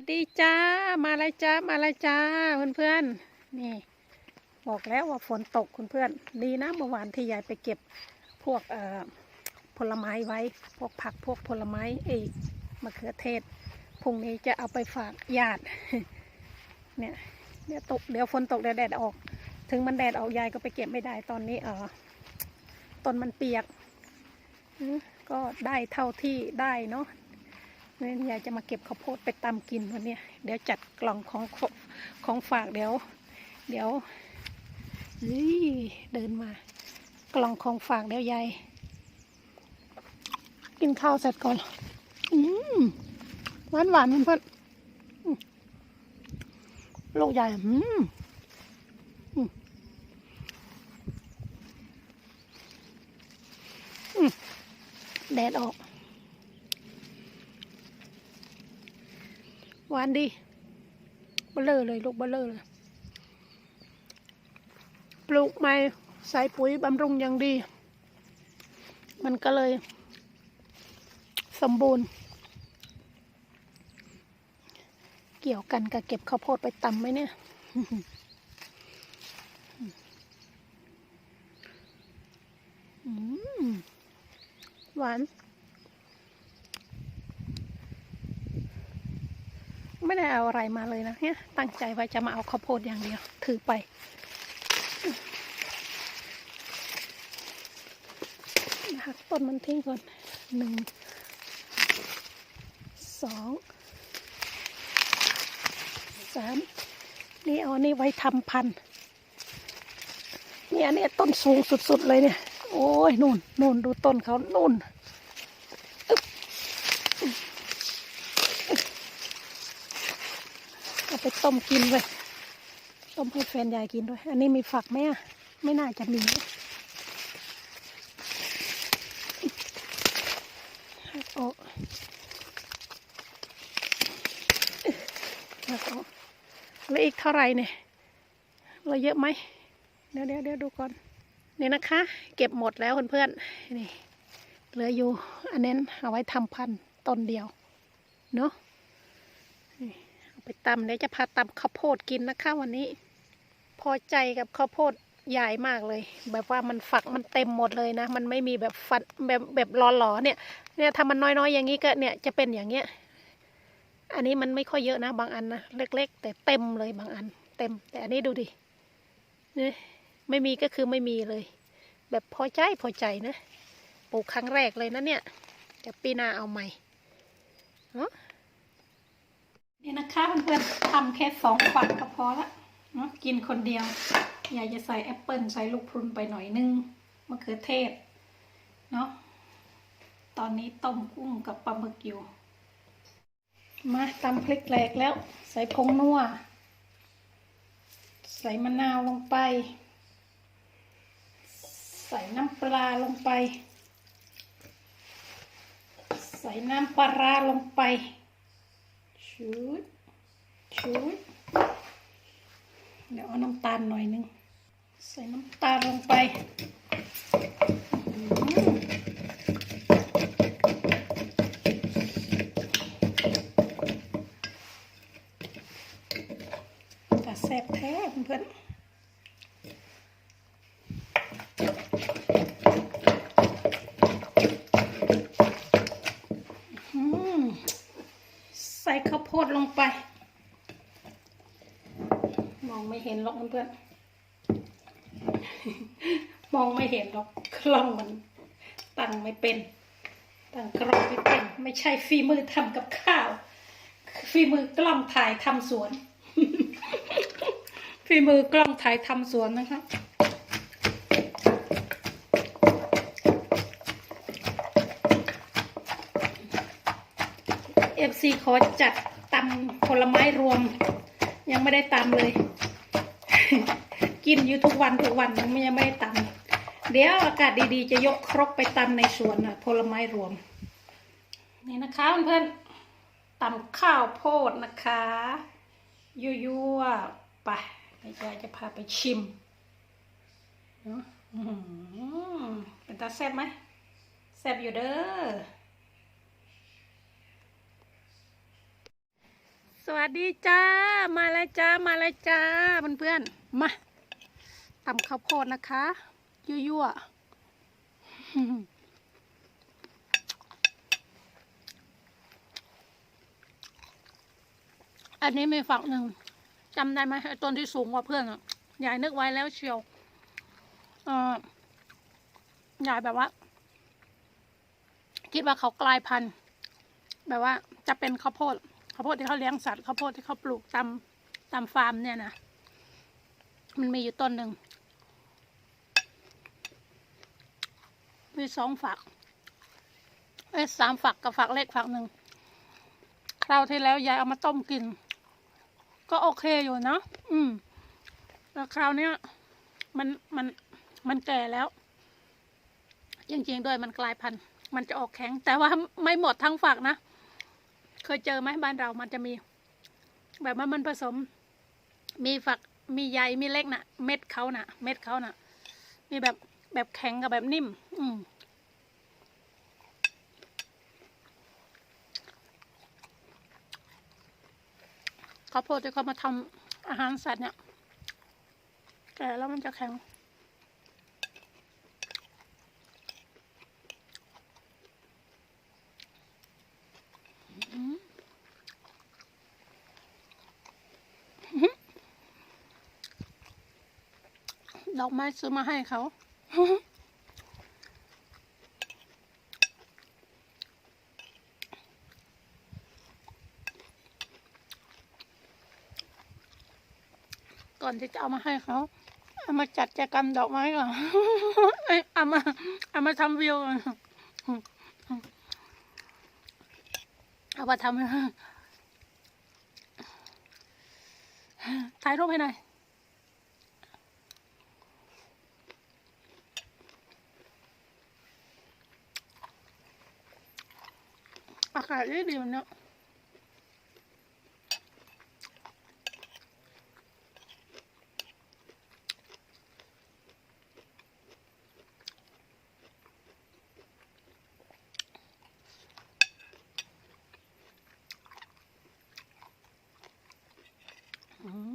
สดีจ้า มาเลยจ้า มาเลยจ้าเพื่อนๆ นี่ บอกแล้วว่าฝนตกคุณเพื่อนดีนะเมื่อวานที่ยายไปเก็บพวกเอ่อผลไม้ไว้ พวกผักพวกผลไม้เอกมะเขือเทศพรุ่งนี้จะเอาไปฝากญาติ เนี่ยเดี๋ยวตกเดี๋ยวฝนตกเดี๋ยวแดดออก ถึงมันแดดออกยายก็ไปเก็บไม่ได้ตอนนี้เออต้นมันเปียกก็ได้เท่าที่ได้เนาะ นี่ยายจะมาเก็บข้าวโพดไปตำกินวันนี้เดี๋ยวจัดกล่องของของฝากเดี๋ยว เดี๋ยวเฮ้ยเดินมา กล่องของฝากเดี๋ยวยายกินข้าวเสร็จก่อน อืมหวานหวานเพื่อนๆอืมลูกใหญ่อืมแดดออก หวานดีเบลเลอร์เลยลูกเบลเลอร์เลยปลูกใหม่ใส่ปุ๋ยบำรุงอย่างดี มันก็เลย สมบูรณ์ เกี่ยวกันกับเก็บข้าวโพดไปตำไหมเนี่ยหวาน ไม่ได้เอาอะไรมาเลยนะเนี่ยตั้งใจไว้จะมาเอาข้าวโพดอย่างเดียว ถือไป หักต้นมันทิ้งก่อนหนึ่งสองสามนี่เอาอันนี้ไว้ทำพันธุ์นี่อันนี้ต้นสูงสุดๆเลยเนี่ย โอ้ยนู่นนู่นดูต้นเขานู่น เอา ไปต้มกินเลยต้มให้แฟนยายกินด้วย อันนี้มีฝักไหมอะ ไม่น่าจะมีหักออกหักออกแล้วอีกเท่าไหร่เนี่ยเราเยอะไหมเดี๋ยวเดี๋ยวเดี๋ยวดูก่อนนี่นะคะ เก็บหมดแล้วเพื่อนๆนี่เหลืออยู่อันนั้นเอาไว้ทำพันธุ์ต้นเดียวเนาะ ไปตำเดี๋ยวจะพาตำข้าวโพดกินนะคะวันนี้ พอใจกับข้าวโพดใหญ่มากเลย แบบว่ามันฝักมันเต็มหมดเลยนะ มันไม่มีแบบฟันแบบแบบหลอๆเนี่ย เนี่ยถ้ามันน้อยๆอย่างนี้ก็เนี่ยจะเป็นอย่างเงี้ย อันนี้มันไม่ค่อยเยอะนะบางอันนะเล็ก ๆ แต่เต็มเลยบางอัน เต็ม แต่อันนี้ดูดิเนี่ยไม่มีก็คือไม่มีเลย แบบพอใจพอใจนะปลูกครั้งแรกเลยนะเนี่ยจะปีหน้าเอาใหม่เนาะ นี่นะคะเพื่อนๆทำแค่สองฝักก็พอละเนาะกินคนเดียว อยากจะใส่แอปเปิลใส่ลูกพรุนไปหน่อยนึงมะเขือเทศเนาะตอนนี้ต้มกุ้งกับปลาหมึกอยู่ มาตำพริกแหลกแล้ว ใส่ผงนัวใส่มะนาวลงไป ใส่น้ำปลาลงไป ใส่น้ำปลาร้าลงไป ชุดชุดเดี๋ยวเอาน้ำตาลหน่อยนึง ใส่น้ำตาลลงไปแต่แซ่บแท้เพื่อนๆอืม ใส่ข้าวโพดลงไป ม องไม่เห็นหรอกเพื่อนมองไม่เห็นหรอกกล้องมันตั้งไม่เป็น ตั้งกล้องไม่เป็น ไม่ใช่ฝีมือทำกับข้าวฝีมือกล้องถ่ายทำสวนฝีมือกล้องถ่ายทำสวนนะคะเอฟซีขอจัดตำผลไม้รวม ยังไม่ได้ตำเลย กินอยู่ทุกวันทุกวันยังไม่ยังไม่ได้ตำเดี๋ยวอากาศดีๆ จะยกครกไปตำในสวนนะผลไม้รวม นี่นะคะเพื่อนๆตำข้าวโพดนะคะยั่วๆไปเดี๋ยวยายจะพาไปชิมอื้อหือเป็นตาแซ่บไหมแซ่บอยู่เด้อ วัสดีจ้า มาแล้วจ้า มาแล้วจ้าเพื่อนๆ มาตำข้าวโพดนะคะ ยั่วๆอันนี้มีฝักหนึ่งจำได้ไหมไอ้ต้นที่สูงกว่าเพื่อนอะยายนึกไว้แล้วเชียวเออยายแบบว่า คิดว่าเขากลายพันธุ์แบบว่าจะเป็นข้าวโพด ข้าวโพดที่เขาเลี้ยงสัตว์ข้าวโพดที่เขาปลูกตามตามฟาร์มเนี่ยนะมันมีอยู่ต้นหนึ่งมีสองฝักเอ้สามฝักกับฝักเล็กฝักหนึ่งคราวที่แล้วยายเอามาต้มกิน ก็โอเคอยู่นะอืมแต่คราวเนี้ยมันมันมันแก่แล้ว จริงๆด้วยมันกลายพันธุ์มันจะออกแข็ง แต่ว่าไม่หมดทั้งฝักนะ เคยเจอไหมบ้านเรามันจะมี แบบว่ามันผสม มีฝักมีใยมีเล็กนะ่ะ เม็ดเขาน่ะ เม็ดเขาน่ะ มีแบบแบบแข็งกับแบบนิ่ม อืมข้าวโพดที่เขามาทำอาหารสัตว์เนี่ยแก่แล้วมันจะแข็ง ดอกไม้ซื้อมาให้เขาก่อนที่จะเอามาให้เขาเอามาจัดแจกันดอกไม้ก่อนเอ้ยเอามาเอามาทำวิวก่อนเอามาทำถ่ายรูปให้หน่อย อากาศดีดีมันเนาะอืม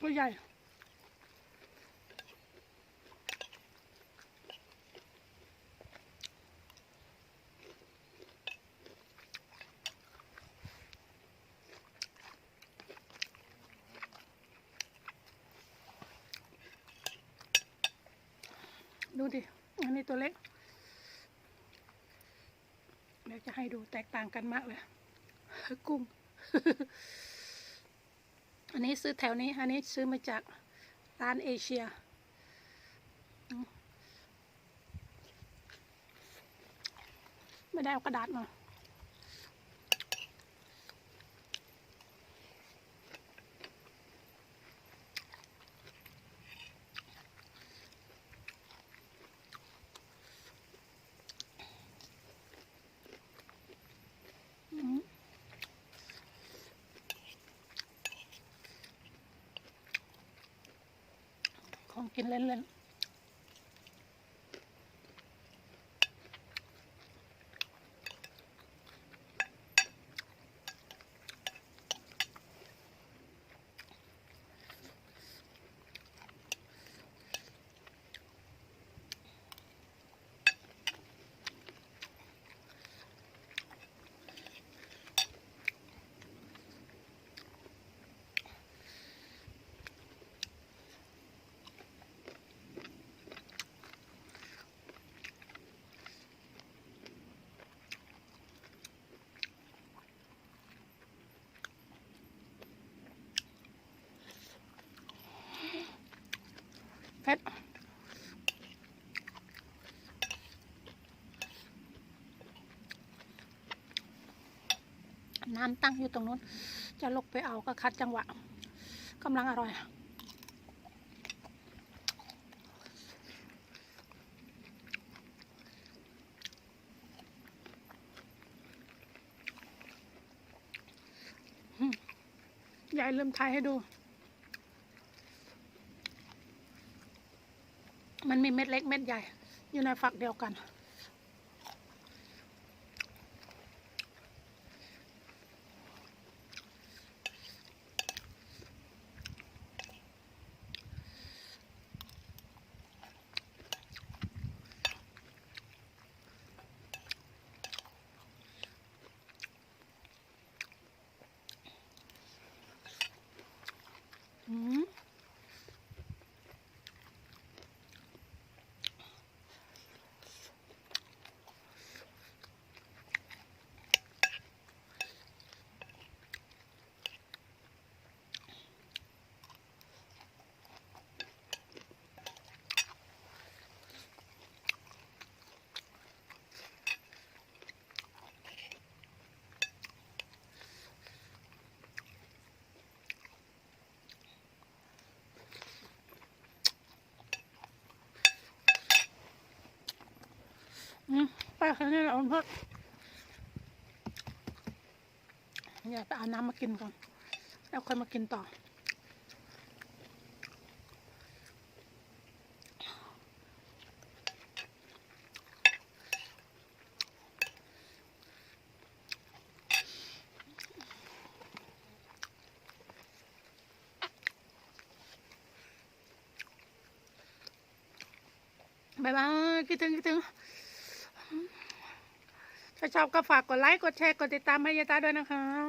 ตัวใหญ่ ดูดิ อันนี้ตัวเล็ก เดี๋ยวจะให้ดูแตกต่างกันมากเลย กุ้ง อันนี้ซื้อแถวนี้ อันนี้ซื้อมาจากร้านเอเชีย ไม่ได้เอากระดาษมา อืม ของกินเล่น ผ็ดน้ำตั้งอยู่ตรงนู้น จะลกไปเอาก็คัดจังหวะกำลังอร่อย ยายลืมถ่ายให้ดู มีเม็ดเล็กเม็ดใหญ่อยู่ในฝักเดียวกัน อืม อืม ไปแค่นี้แหละเพื่อนอยากไปเอาน้ำมากินก่อน แล้วค่อยมากินต่อบายบายคิดถึงคิดถึง ถ้าชอบก็ฝากกดไลค์ กดแชร์ กดติดตามให้ยายตาด้วยนะคะ